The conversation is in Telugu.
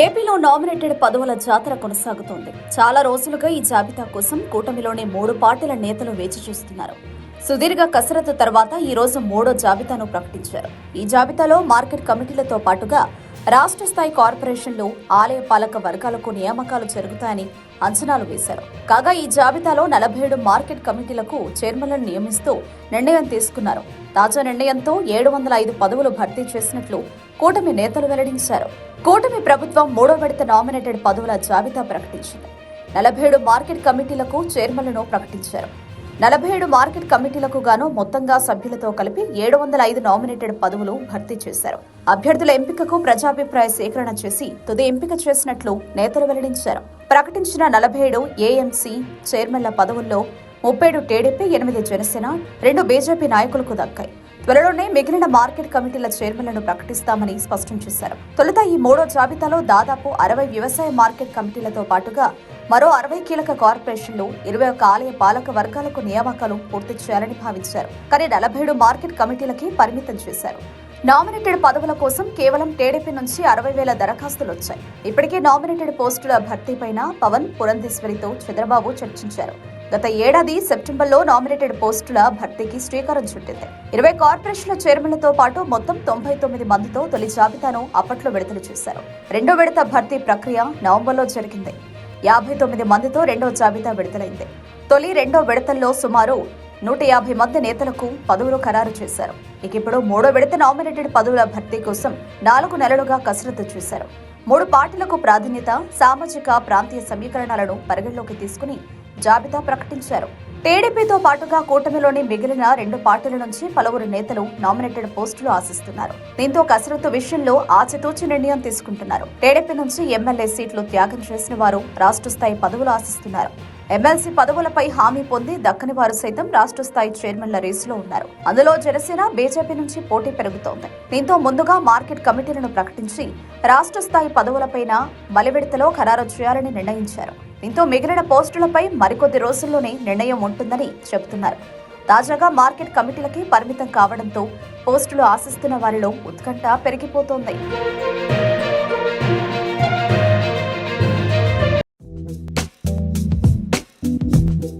ఏపీలో నామినేటెడ్ పదవుల జాతర కొనసాగుతోంది. చాలా రోజులుగా ఈ జాబితా కోసం కూటమిలోని మూడు పార్టీల నేతలు వేచి చూస్తున్నారు. సుదీర్ఘ కసరత్తు తర్వాత ఈ రోజు మూడో జాబితాను ప్రకటించారు. ఈ జాబితాలో మార్కెట్ కమిటీలతో పాటుగా రాష్ట్ర స్థాయి కార్పొరేషన్లు ఆలయ పాలక వర్గాలకు నియామకాలు జరుగుతాయని అంచనాలు వేశారు. కాగా ఈ జాబితాలో నలభై ఏడు మార్కెట్ కమిటీలకు చైర్మన్లను నియమిస్తూ నిర్ణయం తీసుకున్నారు. తాజా నిర్ణయంతో ఏడు వందల ఐదు పదవులు భర్తీ చేసినట్లు కూటమి నేతలు వెల్లడించారు. కూటమి ప్రభుత్వం మూడో విడత నామినేటెడ్ పదవుల జాబితా ప్రకటించింది. నలభై ఏడు మార్కెట్ కమిటీలకు చైర్మన్లను ప్రకటించారు. నలభై ఏడు మార్కెట్ కమిటీలకు గాను మొత్తంగా సభ్యులతో కలిపి ఏడు వందల ఐదు నామినేటెడ్ పదవులు భర్తీ చేశారు. అభ్యర్థుల ఎంపికకు ప్రజాభిప్రాయ సేకరణ చేసి తుది ఎంపిక చేసినట్లు నేతలు వెల్లడించారు. ప్రకటించిన నలభై ఏడు ఏఎంసీ చైర్మన్ల పదవుల్లో ముప్పై ఏడు టీడీపీ ఎనిమిది జనసేన రెండు బీజేపీ నాయకులకు దక్కాయి. త్వరలోనే మిగిలిన మార్కెట్ కమిటీల చైర్మన్లను ప్రకటిస్తామని స్పష్టం చేశారు. తొలుత ఈ మూడో జాబితాలో దాదాపు అరవై వ్యవసాయ మార్కెట్ కమిటీలతో పాటుగా మరో అరవై కీలక కార్పొరేషన్లు ఇరవై ఒక్క ఆలయ పాలక వర్గాలకు నియామకాలు పూర్తి చేయాలని భావించారు. కానీ నలభై ఏడు మార్కెట్ కమిటీలకి పరిమితం చేశారు. నామినేటెడ్ పదవుల కోసం కేవలం టీడీపీ నుంచి అరవై వేల దరఖాస్తులు వచ్చాయి. ఇప్పటికే నామినేటెడ్ పోస్టుల భర్తీపైన పవన్ పురంధేశ్వరితో చంద్రబాబు చర్చించారు. గత ఏడాది సెప్టెంబర్లో నామినేటెడ్ పోస్టుల భర్తీకి శ్రీకారం చుట్టింది. ఇరవై కార్పొరేషన్ల చైర్మన్లతో పాటు మొత్తం తొంభై తొమ్మిది మందితో తొలి జాబితాను అప్పట్లో విడుదల చేశారు. రెండో విడత భర్తీ ప్రక్రియ నవంబర్లో జరిగింది. యాభై తొమ్మిది మందితో రెండో జాబితా విడుదలైంది. తొలి రెండో విడతల్లో సుమారు నూట యాభై మంది నేతలకు పదవులు ఖరారు చేశారు. ఇక ఇప్పుడు మూడో విడత నామినేటెడ్ పదవుల భర్తీ కోసం నాలుగు నెలలుగా కసరత్తు చేశారు. మూడు పార్టీలకు ప్రాధాన్యత సామాజిక ప్రాంతీయ సమీకరణాలను పరిగణలోకి తీసుకుని జాబితా ప్రకటించారు. టీడీపీతో పాటుగా కూటమిలోని మిగిలిన రెండు పార్టీల నుంచి పలువురు నేతలు నామినేటెడ్ పోస్టులు ఆశిస్తున్నారు. దీంతో కసరత్తు విషయంలో ఆచితూచి నిర్ణయం తీసుకుంటున్నారు. టీడీపీ నుంచి ఎమ్మెల్యే సీట్లు త్యాగం చేసిన వారు రాష్ట్ర స్థాయి పదవులు ఆశిస్తున్నారు. ఎమ్మెల్సీ పదవులపై హామీ పొంది దక్కని వారు సైతం రాష్ట్ర స్థాయి చైర్మన్ల రేసులో ఉన్నారు. అందులో జనసేన బీజేపీ నుంచి పోటీ పెరుగుతోంది. దీంతో ముందుగా మార్కెట్ కమిటీలను ప్రకటించి రాష్ట్ర స్థాయి పదవులపైన బలివిడతలో ఖరారు చేయాలని నిర్ణయించారు. దీంతో మిగిలిన పోస్టులపై మరికొద్ది రోజుల్లోనే నిర్ణయం ఉంటుందని చెబుతున్నారు. తాజాగా మార్కెట్ కమిటీలకి పరిమితం కావడంతో పోస్టులు ఆశిస్తున్న వారిలో ఉత్కంఠ పెరిగిపోతోంది.